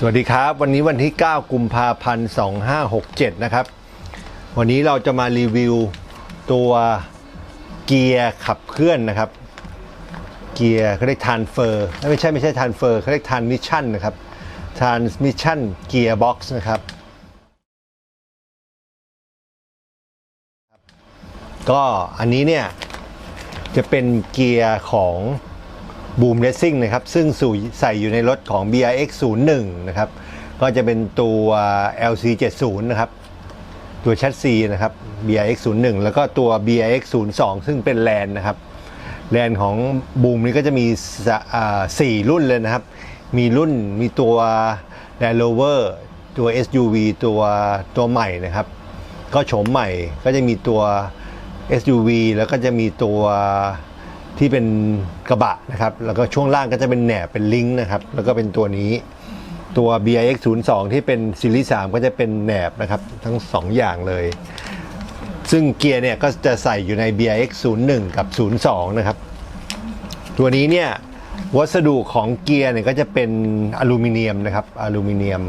สวัสดีครับ วันนี้วันที่ 9 กุมภาพันธ์ 2567 นะครับ วันนี้เราจะมารีวิวตัวเกียร์ขับเคลื่อนนะครับ เกียร์เขาเรียกทานเฟอร์ไม่ใช่ไม่ใช่ทานเฟอร์เขาเรียกทานมิชชั่นนะครับทานมิชชั่นเกียร์บ็อกซ์นะครับ ก็อันนี้เนี่ยจะเป็นเกียร์ของ บูมเรซิ่งนะครับ ซึ่งสู่ใส่อยู่ในรถของ BRX 01นะครับ ก็จะเป็นตัว LC 70นะครับ ตัวแชสซีนะครับ BRX 01แล้วก็ตัว BRX 02ซึ่งเป็นแลนนะครับแลนของบูมนี้ก็จะมีสี่รุ่นเลยนะครับ มีรุ่นมีตัว Land Rover ตัว SUV ตัวตัวใหม่นะครับ ก็โฉมใหม่ก็จะมีตัว SUV แล้วก็จะมีตัว ที่เป็นกระบะนะครับ แล้วก็ช่วงล่างก็จะเป็นแหนบเป็นลิงก์นะครับ แล้วก็เป็นตัวนี้ ตัว BIX 02ที่เป็นซีรีส์3ก็จะเป็นแหนบนะครับ ทั้ง 2 อย่างเลย ซึ่งเกียร์เนี่ยก็จะใส่อยู่ใน BIX 01กับ 02 นะครับ ตัวนี้เนี่ยวัสดุของเกียร์เนี่ยก็จะเป็นอลูมิเนียมนะครับอลูมิเนียม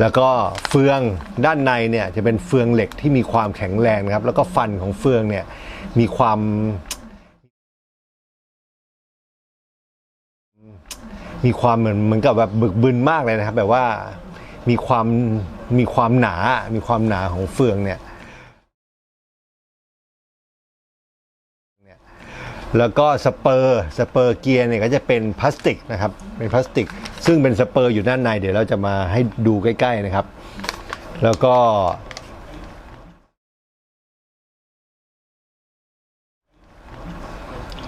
แล้วก็เฟืองด้านในเนี่ยจะเป็นเฟืองเหล็กที่มีความแข็งแรงนะครับ แล้วก็ฟันของเฟืองเนี่ยมีความ มีความเหมือนเหมือนกับแบบบึกบึนมากเลยนะครับ แบบว่ามีความมีความหนา มีความหนาของเฟืองเนี่ยแล้วก็สเปอร์สเปอร์เกียร์เนี่ยก็จะเป็นพลาสติกนะครับเป็นพลาสติก ซึ่งเป็นสเปอร์อยู่ด้านในเดี๋ยวเราจะมาให้ดูใกล้ ๆนะครับ แล้วก็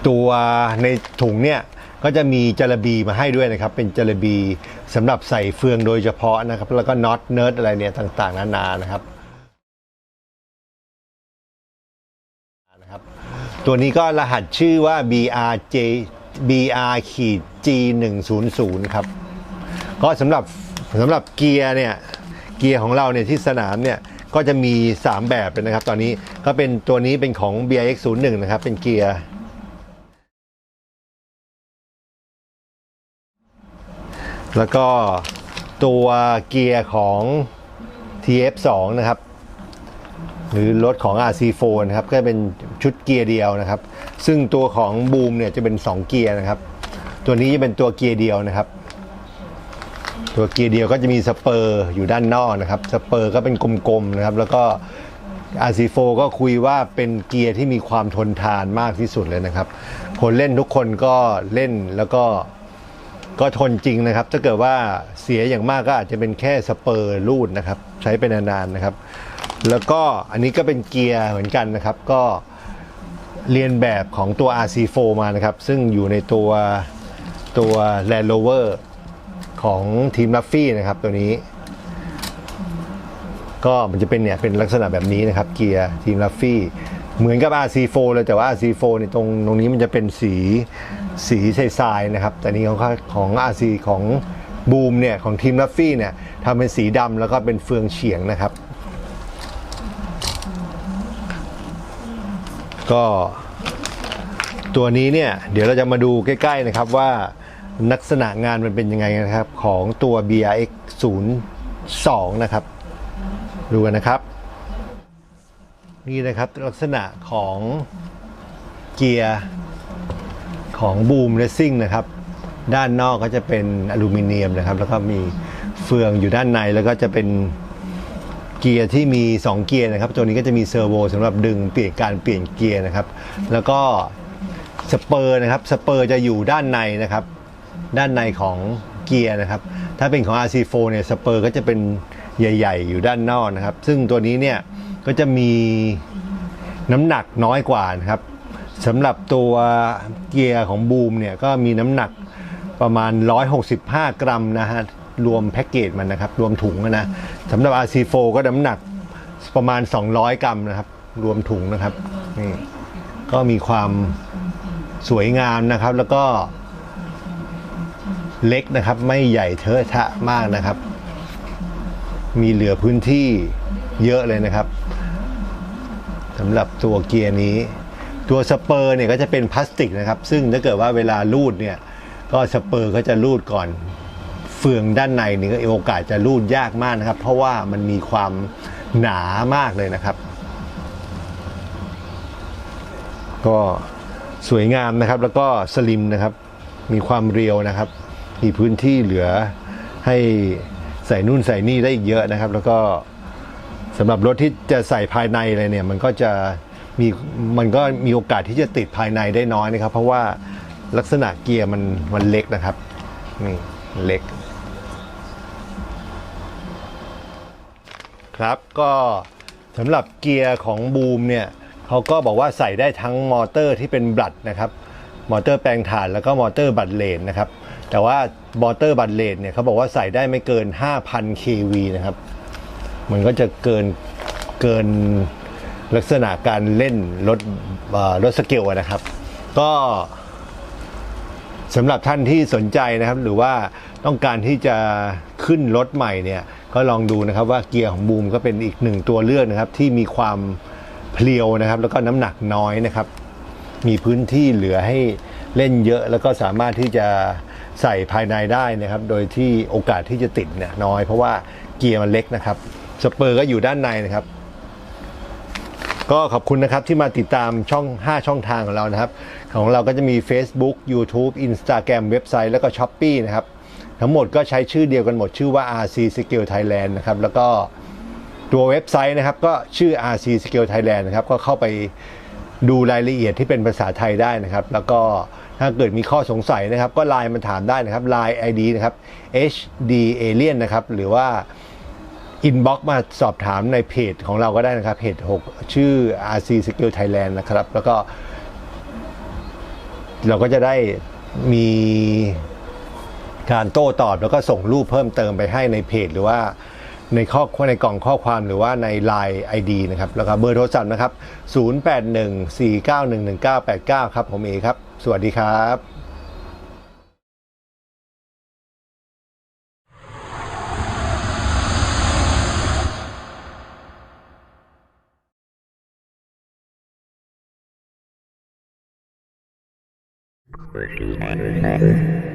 ตัวในถุงเนี่ย ก็จะมีจระบีมาให้ด้วยนะครับ เป็นจระบีสำหรับใส่เฟืองโดยเฉพาะนะครับ แล้วก็น็อตเนิร์ดอะไรเนี่ยต่างๆ นานานะครับนะครับตัวนี้ก็รหัสชื่อว่า BRJ BR ขีด G 1 0 0ครับ ก็สำหรับสำหรับเกียร์เนี่ยเกียร์ของเราเนี่ยที่สนามเนี่ยก็จะมี 3 แบบเลยนะครับ ตอนนี้ก็เป็นตัวนี้เป็นของ BRX 0 1นะครับ เป็นเกียร์ แล้วก็ตัวเกียร์ของ TF2 นะครับ หรือรถของ RC4 นะครับ ก็เป็นชุดเกียร์เดียวนะครับ ซึ่งตัวของบูมเนี่ยจะเป็น 2 เกียร์นะครับ ตัวนี้จะเป็นตัวเกียร์เดียวนะครับ ตัวเกียร์เดียวก็จะมีสเปอร์อยู่ด้านนอกนะครับ สเปอร์ก็เป็นกลมๆนะครับ แล้วก็ RC4 ก็คุยว่าเป็นเกียร์ที่มีความทนทานมากที่สุดเลยนะครับ คนเล่นทุกคนก็เล่นแล้วก็ ก็ทนจริงนะครับ ถ้าเกิดว่าเสียอย่างมากก็อาจจะเป็นแค่สเปอร์รูดนะครับ ใช้ไปนานๆนะครับ แล้วก็อันนี้ก็เป็นเกียร์เหมือนกันนะครับ ก็เรียนแบบของตัว RC4 มานะครับ ซึ่งอยู่ในตัวตัว Land Rover ของทีมลัฟฟี่นะครับตัวนี้ ก็มันจะเป็นเนี่ยเป็นลักษณะแบบนี้นะครับเกียร์ทีมลัฟฟี่ เหมือนกับ RC4 เลยแต่ว่า RC4 เนี่ยตรงตรงนี้มันจะเป็นสีสีทรายๆนะครับ แต่นี่ของของ RC ของบูมเนี่ยของทีมลัฟฟี่เนี่ยทำเป็นสีดำแล้วก็เป็นเฟืองเฉียงนะครับ ก็ตัวนี้เนี่ยเดี๋ยวเราจะมาดูใกล้ ๆนะครับว่าลักษณะงานมันเป็นยังไงนะครับ ของตัว BRX 02 นะครับ ดูกันนะครับ นี่นะครับลักษณะของเกียร์ของบูมเร c ซิ่งนะครับ ด้านนอกก็จะเป็นอลูมิเนียมนะครับ แล้วก็มีเฟืองอยู่ด้านในแล้วก็จะเป็นเกียร์ที่มี 2 เกียร์นะครับ ตัวนี้ก็จะมีเซอร์โวสำหรับดึงเปลี่ยนการเปลี่ยนเกียร์นะครับ แล้วก็สเปอร์นะครับสเปอร์จะอยู่ด้านในนะครับ ด้านในของเกียร์นะครับ ถ้าเป็นของ RC4 เนี่ยสเปอร์ก็จะเป็นใหญ่ ๆ อยู่ด้านนอกนะครับ ซึ่งตัวนี้เนี่ย ก็จะมีน้ำหนักน้อยกว่านะครับสำหรับตัวเกียร์ของบูมเนี่ยก็มีน้ำหนักประมาณ 165 กรัมนะฮะรวมแพ็กเกจมันนะครับ รวมถุงนะสำหรับ RC4 ก็น้ำหนักประมาณ 200 กรัมนะครับ รวมถุงนะครับนี่ก็มีความสวยงามนะครับ แล้วก็เล็กนะครับ ไม่ใหญ่เทอะทะมากนะครับ มีเหลือพื้นที่เยอะเลยนะครับ สำหรับตัวเกียร์นี้ ตัวสเปอร์เนี่ยก็จะเป็นพลาสติกนะครับ ซึ่งถ้าเกิดว่าเวลาลูดเนี่ยก็สเปอร์ก็จะลูดก่อนเฟืองด้านในนี่ก็โอกาสจะรูดยากมากนะครับ เพราะว่ามันมีความหนามากเลยนะครับ ก็สวยงามนะครับแล้วก็สลิมนะครับ มีความเรียวนะครับ มีพื้นที่เหลือให้ใส่นู่นใส่นี่ได้อีกเยอะนะครับ แล้วก็ สำหรับรถที่จะใส่ภายในอะไรเนี่ยมันก็จะมีมันก็มีโอกาสที่จะติดภายในได้น้อยนะครับ เพราะว่าลักษณะเกียร์มันมันเล็กนะครับนี่เล็ก ครับก็สำหรับเกียร์ของบูมเนี่ยเขาก็บอกว่าใส่ได้ทั้งมอเตอร์ที่เป็นบลัดนะครับมอเตอร์แปลงถ่านแล้วก็มอเตอร์บัตเลนนะครับแต่ว่ามอเตอร์บัตเลนเนี่ยเขาบอกว่าใส่ได้ไม่เกิน 5,000 kV นะครับ มันก็จะเกินเกินลักษณะการเล่นรถรถสเกลอะนะครับ ก็สำหรับท่านที่สนใจนะครับ หรือว่าต้องการที่จะขึ้นรถใหม่เนี่ยก็ลองดูนะครับว่าเกียร์ของบูมก็เป็นอีกหนึ่งตัวเลือกนะครับ ที่มีความเพลียวนะครับ แล้วก็น้ำหนักน้อยนะครับ มีพื้นที่เหลือให้เล่นเยอะแล้วก็สามารถที่จะใส่ภายในได้นะครับ โดยที่โอกาสที่จะติดเนี่ยน้อย เพราะว่าเกียร์มันเล็กนะครับ สเปอร์ก็อยู่ด้านในนะครับ ก็ขอบคุณนะครับที่มาติดตามช่อง 5 ช่องทางของเรานะครับ ของเราก็จะมี Facebook YouTube Instagram เว็บไซต์แล้วก็ s h อ p e e นะครับ ทั้งหมดก็ใช้ชื่อเดียวกันหมดชื่อว่า RC Skill Thailand นะครับ แล้วก็ตัวเว็บไซต์นะครับ ก็ชื่อ RC Skill Thailand นะครับ ก็เข้าไปดูรายละเอียดที่เป็นภาษาไทยได้นะครับ แล้วก็ถ้าเกิดมีข้อสงสัยนะครับ ก็ไลน์มาถามได้นะครับไลน์ ID นะครับ HD Alien นะครับ หรือว่า อินบ็อกมาสอบถามในเพจของเราก็ได้นะครับเพจ6ชื่อ RC Skill Thailand นะครับ แล้วก็ เราก็จะได้มีการโต้ตอบแล้วก็ส่งรูปเพิ่มเติมไปให้ในเพจ หรือว่าในข้อในกล่องข้อความหรือว่าใน Line ID นะครับแล้วก็เบอร์โทรศัพท์นะครับ 0814911989 ครับผมเอครับ สวัสดีครับ Where she's at her